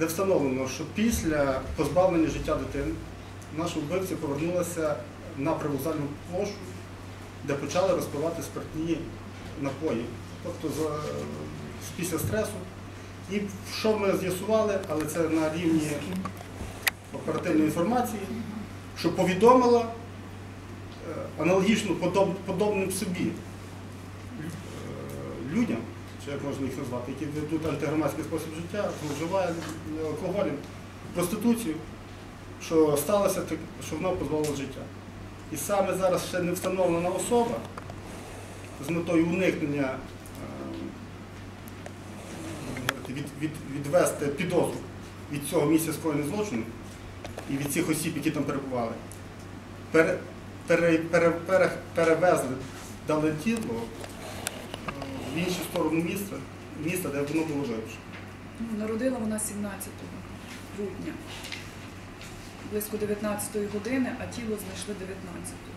де встановлено, що після позбавлення життя дитини наші вбивці повернулися на привокзальну площу, де почали розпивати спиртні напої, тобто після стресу. І що ми з'ясували, але це на рівні оперативної інформації, що повідомила е, аналогічно подоб- подобним собі е, людям, чи як можна їх назвати, які ведуть антигромадський спосіб життя, зловживають алкоголем, проституцію, що сталося що вона позбавила життя. І саме зараз ще не встановлена особа з метою уникнення е, від, від, відвести підозру від цього місця скоєння злочину і від цих осіб, які там перебували, пере, пере, пере, пере, перевезли, дали тіло іншу сторону міста, міста, де воно було вивчено. Ну, Народила вона 17 грудня, близько 19 години, а тіло знайшли 19-го.